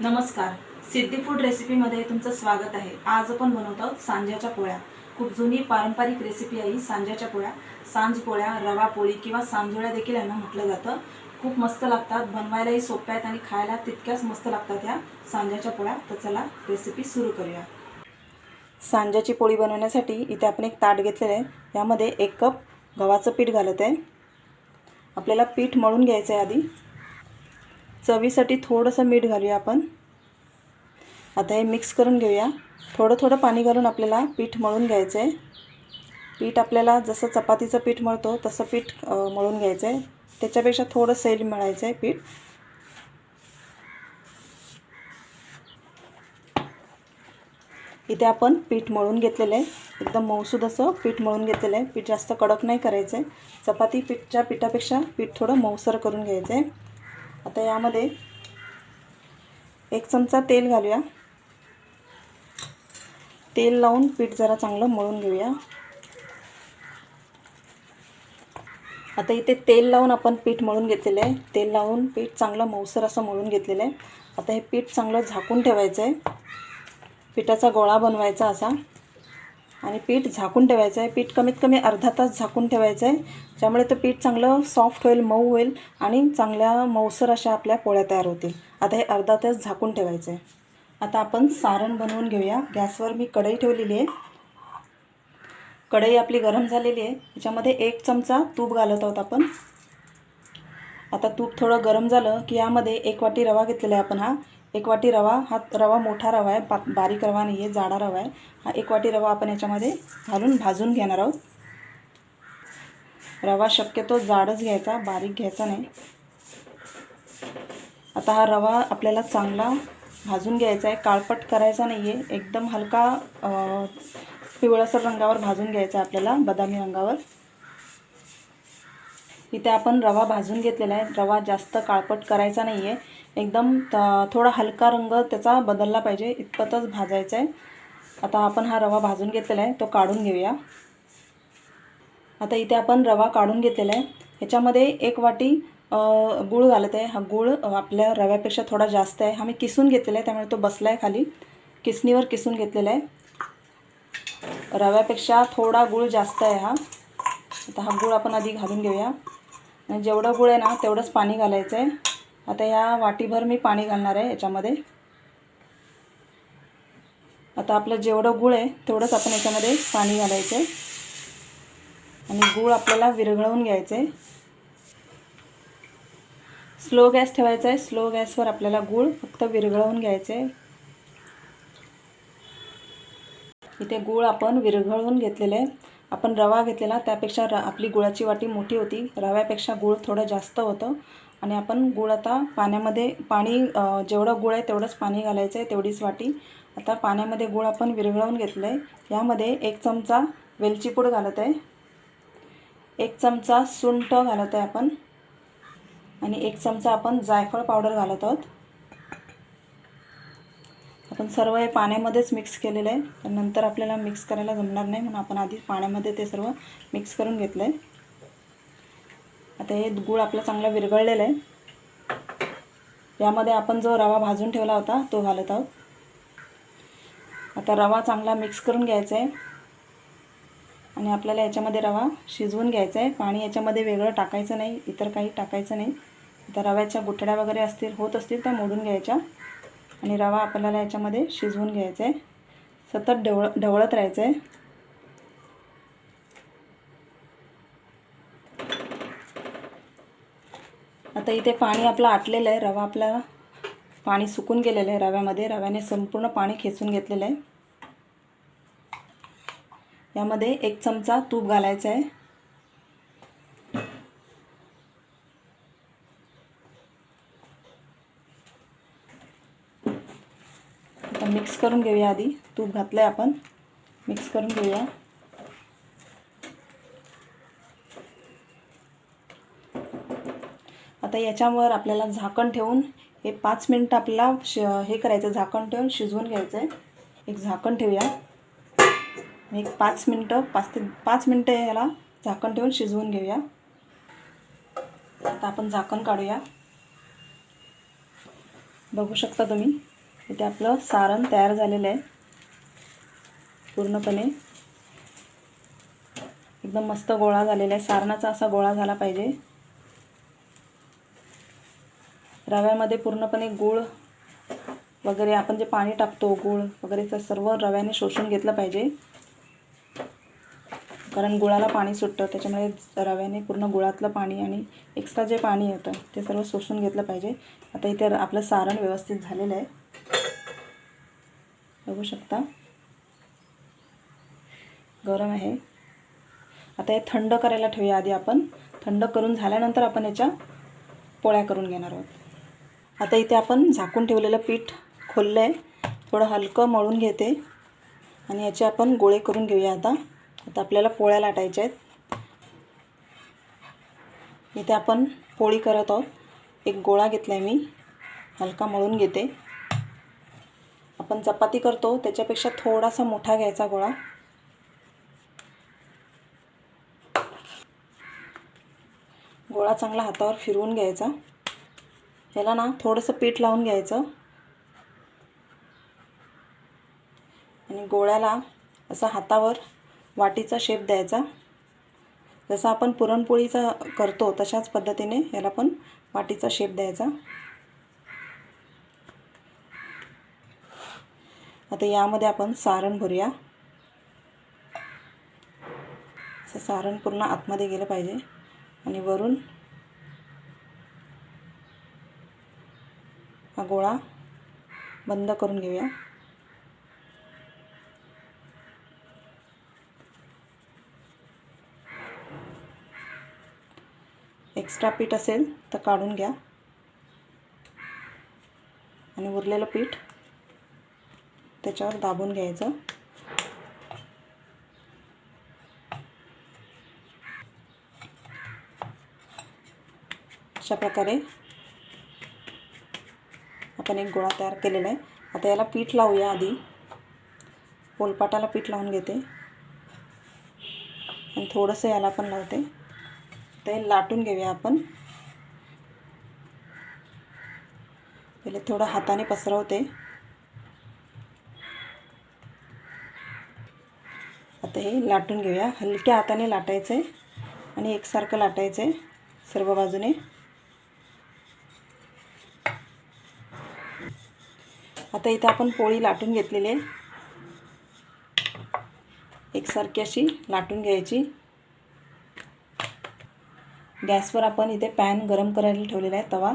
नमस्कार. सिद्धी फूड रेसिपीमध्ये तुमचं स्वागत आहे. आज आपण बनवत आहोत सांज्याच्या पोळ्या. खूप जुनी पारंपरिक रेसिपी आहे सांज्याच्या पोळ्या. सांज पोळ्या रवा पोळी किंवा सांजोळ्या देखील यांना म्हटलं जातं. खूप मस्त लागतात बनवायलाही सोप्या आहेत आणि खायला तितक्याच मस्त लागतात या सांज्याच्या पोळ्या. तर चला रेसिपी सुरू करूया. सांज्याची पोळी बनवण्यासाठी इथे आपण एक ताट घेतलेलं आहे. यामध्ये एक कप गव्हाचं पीठ घालत आहे. आपल्याला पीठ मळून घ्यायचं आहे आधी. चवीसाठी थोडंसं मीठ घालूया आपण. आता हे मिक्स करून घेऊया. थोडं थोडं पाणी घालून आपल्याला पीठ मळून घ्यायचं आहे पीठ आपल्याला जसं चपातीचं पीठ मळतो तसं पीठ मळून घ्यायचं आहे त्याच्यापेक्षा थोडं सैल मळायचं आहे पीठ. इथे आपण पीठ मळून घेतलेलं आहे. एकदम मऊसूद असं पीठ मळून घेतलेलं आहे. पीठ जास्त कडक नाही करायचं आहे चपाती पीठच्या पिठापेक्षा पीठ थोडं मऊसर करून घ्यायचं आहे आता यामध्ये एक चमचा तेल घालूया. तेल लावून पीठ जरा चांगलं मळून घेऊया. आता इथे तेल लावून आपण पीठ मळून घेतलेलं आहे. तेल लावून पीठ चांगलं मऊसर असं मळून घेतलेलं आहे. आता हे पीठ चांगलं झाकून ठेवायचं आहे. पिठाचा गोळा बनवायचा असा. आणि पीठ झाकून ठेवायचं आहे. पीठ कमीत कमी अर्धा तास झाकून ठेवायचं आहे. ज्यामुळे ते पीठ चांगलं सॉफ्ट होईल मऊ होईल आणि चांगल्या मऊसर अशा आपल्या पोळ्या तयार होतील. आता हे अर्धा तास झाकून ठेवायचं आहे. आता आपण सारण बनवून घेऊया. गॅसवर मी कढई ठेवलेली आहे. कढई आपली गरम झालेली आहे. त्याच्यामध्ये एक चमचा तूप घालत आहोत आपण. आता तूप थोडं गरम झालं की यामध्ये एक वाटी रवा घेतलेला आहे आपण हा. एक वाटी रवा हा रवा मोठा रवा आहे बा बारीक रवा नाही आहे जाडा रवा आहे. हा एक वाटी रवा आपण याच्यामध्ये घालून भाजून घेणार आहोत. रवा शक्यतो जाडच घ्यायचा बारीक घ्यायचा नाही. आता हा रवा आपल्याला चांगला भाजून घ्यायचा आहे. काळपट करायचा नाही आहे एकदम हलका पिवळसर रंगावर भाजून घ्यायचा आहे आपल्याला बदामी रंगावर. इथे आपण रवा भाजून घेतलेला आहे. रवा जास्त काळपट करायचा नाही आहे एकदम त- थोडा हलका रंग त्याचा बदलला पाहिजे. इतपतच भाजायचा आहे. आता आपण हा रवा भाजून घेतलेला आहे. तो काढून घेऊया. आता इथे आपण रवा काढून घेतलेला आहे. ह्याच्यामध्ये एक वाटी गूळ घालत आहे. हा गूळ आपल्या रव्यापेक्षा थोडा जास्त आहे. हा मी किसून घेतलेला आहे. त्यामुळे तो बसला आहे खाली. किसणीवर किसून घेतलेला आहे. रव्यापेक्षा थोडा गूळ जास्त आहे हा. आता हा गूळ आपण आधी घालून घेऊया. आणि जेवढं गूळ आहे ना तेवढंच पाणी घालायचं आहे. आता या वाटीभर मी पाणी घालणार आहे याच्यामध्ये. आता आपलं जेवढं गूळ आहे तेवढंच आपण याच्यामध्ये पाणी घालायचं आहे आणि गूळ आपल्याला विरघळवून घ्यायचं आहे स्लो गॅस ठेवायचा आहे स्लो गॅसवर आपल्याला गूळ फक्त विरघळवून घ्यायचं आहे इथे गूळ आपण विरघळवून घेतलेलं आहे. आपण रवा घेतलेला त्यापेक्षा र आपली गुळाची वाटी मोठी होती. रव्यापेक्षा गूळ थोडं जास्त होतं. आणि आपण गूळ आता पाण्यामध्ये पाणी जेवढं गूळ आहे तेवढंच पाणी घालायचं आहे तेवढीच वाटी. आता पाण्यामध्ये गूळ आपण विरघळवून घेतलं आहे यामध्ये एक चमचा वेलची पूड घालत आहे. एक चमचा सुंठ घालत आहे आपण. आणि एक चमचा आपण जायफळ पावडर घालत आहोत. आपण सर्व हे पाण्यामध्येच मिक्स केलेलं आहे. नंतर आपल्याला मिक्स करायला जमणार नाही म्हणून आपण आधी पाण्यामध्ये ते सर्व मिक्स करून घेतलं आहे आता हे गूळ आपला चांगला विरघळलेला आहे. यामध्ये आपण जो रवा भाजून ठेवला होता तो घालत आहोत. आता रवा चांगला मिक्स करून घ्यायचा आहे. आणि आपल्याला याच्यामध्ये रवा शिजवून घ्यायचा आहे. पाणी याच्यामध्ये वेगळं टाकायचं नाही इतर काही टाकायचं नाही. आता रव्याच्या गुठड्या वगैरे असतील होत असतील त्या मोडून घ्यायच्या. आणि रवा आपल्याला याच्यामध्ये शिजवून घ्यायचा आहे. सतत ढवळ ढवळत राहायचं आहे. आता इथे पाणी आपलं आटलेलं आहे. रवा आपला पाणी सुकून गेलेलं आहे रव्यामध्ये. रव्याने संपूर्ण पाणी खेचून घेतलेलं आहे. यामध्ये एक चमचा तूप घालायचं आहे. आता मिक्स करून घेऊया आधी. तूप घातलं आहे आपण. मिक्स करून घेऊया. आता याच्यावर आपल्याला झाकण ठेवून हे पाच मिनटं आपल्याला श हे करायचं झाकण ठेवून शिजवून घ्यायचं आहे एक झाकण ठेवूया. एक पाच मिनटं पाच ते पाच मिनटं ह्याला झाकण ठेवून शिजवून घेऊया. आता आपण झाकण काढूया. बघू शकता तुम्ही इथे आपलं सारण तयार झालेलं आहे. पूर्णपणे. एकदम मस्त गोळा झालेला आहे. सारणाचा असा गोळा झाला पाहिजे. रव्यामध्ये पूर्णपणे गूळ वगैरे आपण जे पाणी टाकतो गूळ वगैरे तर सर्व रव्याने शोषून घेतलं पाहिजे. कारण गुळाला पाणी सुटतं त्याच्यामुळे रव्याने पूर्ण गुळातलं पाणी आणि एक्स्ट्रा जे पाणी येतं ते सर्व शोषून घेतलं पाहिजे. आता इथे आपलं सारण व्यवस्थित झालेलं आहे. बघू शकता. गरम आहे. आता हे थंड करायला ठेवूया आधी आपण. थंड करून झाल्यानंतर आपण याच्या पोळ्या करून घेणार आहोत. आता इथे आपण झाकून ठेवलेलं पीठ खोललं आहे थोडं हलकं मळून घेते. आणि याचे आपण गोळे करून घेऊया आता. आता आपल्याला पोळ्या लाटायच्या आहेत. इथे आपण पोळी करत आहोत. एक गोळा घेतला आहे मी. हलका मळून घेते. आपण चपाती करतो. त्याच्यापेक्षा थोडासा मोठा घ्यायचा गोळा. गोळा चांगला हातावर फिरवून घ्यायचा. याला ना थोडंसं पीठ लावून घ्यायचं. आणि गोळ्याला असा हातावर वाटीचा शेप द्यायचा. जसं आपण पुरणपोळीचा करतो तशाच पद्धतीने याला पण वाटीचा शेप द्यायचा. आता यामध्ये आपण सारण भरूया. असं सारण पूर्ण आतमध्ये गेलं पाहिजे. आणि वरून हा गोळा बंद करून घेऊया. एक्स्ट्रा पीठ असेल तर काढून घ्या. आणि उरलेलं पीठ त्याच्यावर दाबून घ्यायचं. अशा प्रकारे आपण एक गोळा तयार केलेला आहे. आता याला पीठ लावूया आधी. पोलपाटाला पीठ लावून घेते. आणि थोडंसं याला पण लावते. ते लाटून घेऊया आपण. पहिले थोडं हाताने पसरवते. आता हे लाटून घेऊया. हलक्या हाताने लाटायचं आहे आणि एकसारखं लाटायचं आहे सर्व बाजूने. आता इथं आपण पोळी लाटून घेतलेली आहे. एकसारखी अशी लाटून घ्यायची. गॅसवर आपण इथे पॅन गरम करायला ठेवलेला आहे तवा.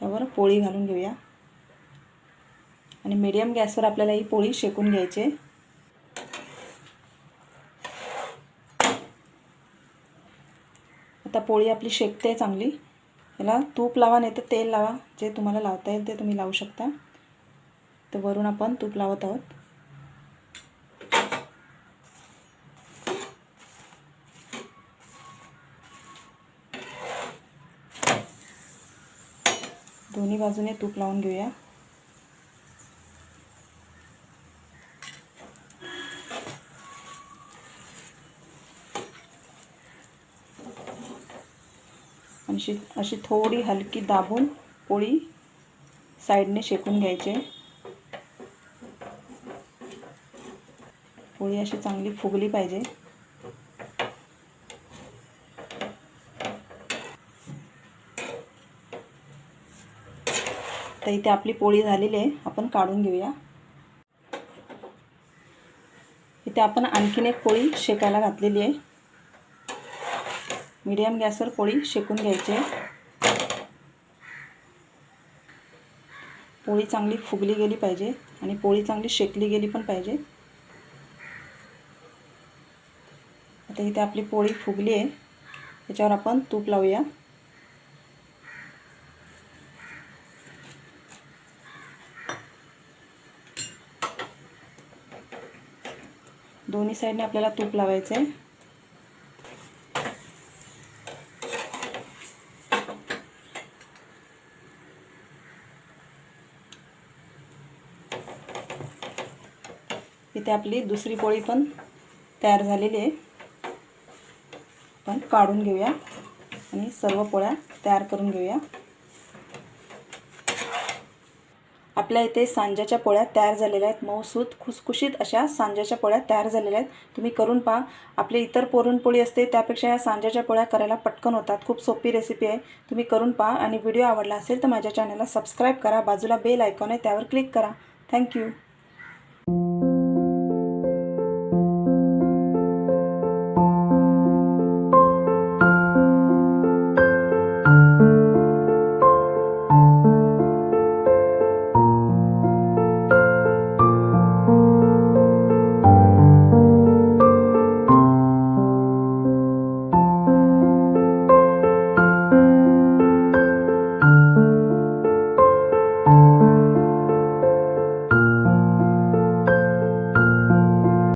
त्यावर पोळी घालून घेऊया. आणि मीडियम गॅसवर आपल्याला ही पोळी शेकून घ्यायची आहे. आता पोळी आपली शेकते चांगली. याला तूप लावा नाही तर तेल लावा. जे तुम्हाला लावता येईल ते तुम्ही लावू शकता. तर वरून आपण तूप लावत आहोत. दोन्ही बाजूने तूप लावून घेऊया. अशी अशी थोडी हलकी दाबून पोळी साईडने शेकून घ्यायचे. पोळी अशी चांगली फुगली पाहिजे. तर इथे आपली पोळी झालेली आहे. आपण काढून घेऊया. इथे आपण आणखीन एक पोळी शेकायला घातलेली आहे. मीडियम गॅसवर पोळी शेकून घ्यायची आहे. पोळी चांगली फुगली गेली पाहिजे आणि पोळी चांगली शेकली गेली पण पाहिजे. आता इथे आपली पोळी फुगली आहे. त्याच्यावर आपण तूप लावूया. दोन्ही साईडने आपल्याला तूप लावायचं आहे. इथे आपली दुसरी पोळी पण तयार झालेली आहे. आपण काढून घेऊया. आणि सर्व पोळ्या तयार करून घेऊया. आपल्या इथे सांज्याच्या पोळ्या तयार झालेल्या आहेत. मऊसूत खुसखुशीत अशा सांज्याच्या पोळ्या तयार झालेल्या आहेत. तुम्ही करून पहा. आपली इतर पुरणपोळी असते त्यापेक्षा या सांज्याच्या पोळ्या करायला पटकन होतात. खूप सोपी रेसिपी आहे. तुम्ही करून पहा. आणि व्हिडिओ आवडला असेल तर माझ्या चॅनलला सबस्क्राईब करा. बाजूला बेल आयकॉन आहे त्यावर क्लिक करा. थँक्यू